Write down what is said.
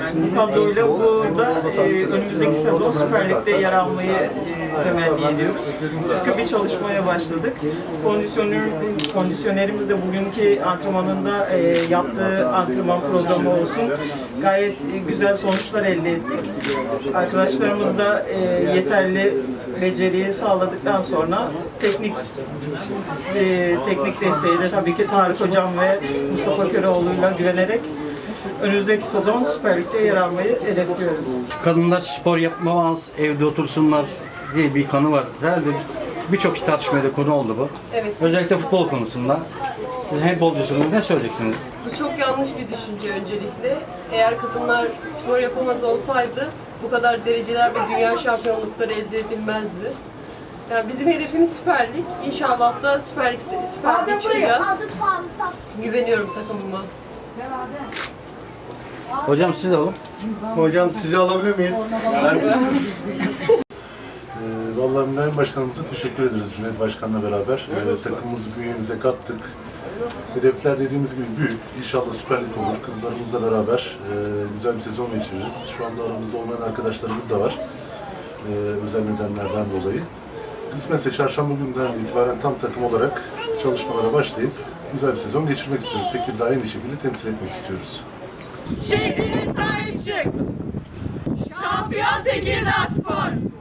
Yani bu kadroyla burada e, önümüzdeki sezon Süper Lig'de yer almayı e, temenni ediyoruz. Sıkı bir çalışmaya başladık. Kondisyoner, kondisyonerimiz de bugünkü antrenmanında e, yaptığı antrenman programı olsun. Gayet e, güzel sonuçlar elde ettik. Arkadaşlarımız da e, yeterli beceriyi sağladıktan sonra teknik e, teknik desteği de tabii ki Tarık Hocam ve Mustafa Köroğlu'yla güvenerek önümüzdeki sezon Süper Lig'de yer almayı hedefliyoruz. Kadınlar spor yapmamaz, evde otursunlar diye bir kanı var. Herhalde birçok tartışmaya da konu oldu bu. Evet. Özellikle futbol konusunda. Siz handbolcusunuz, ne söyleyeceksiniz? Bu çok yanlış bir düşünce öncelikle. Eğer kadınlar spor yapamaz olsaydı bu kadar dereceler ve dünya şampiyonlukları elde edilmezdi. Yani bizim hedefimiz Süper Lig. İnşallah da Süper Lig'de Süper Lig'e çıkacağız. Güveniyorum takımıma. Hocam siz alın. Hocam sizi alabilir miyiz? Ee, Vallahi Mülayim Başkanımıza teşekkür ederiz Cüneyt Başkan'la beraber. Ee, takımımızı bünyemize kattık. Hedefler dediğimiz gibi büyük. İnşallah Süper Lig olur. Kızlarımızla beraber e, güzel bir sezon geçiririz. Şu anda aramızda olmayan arkadaşlarımız da var. Ee, özel nedenlerden dolayı. Kısmetse çarşamba günden itibaren tam takım olarak çalışmalara başlayıp güzel bir sezon geçirmek istiyoruz. Tekirdağ'ı iyi şekilde temsil etmek istiyoruz. Şehrine sahip çık. Şampiyon Tekirdağ Spor.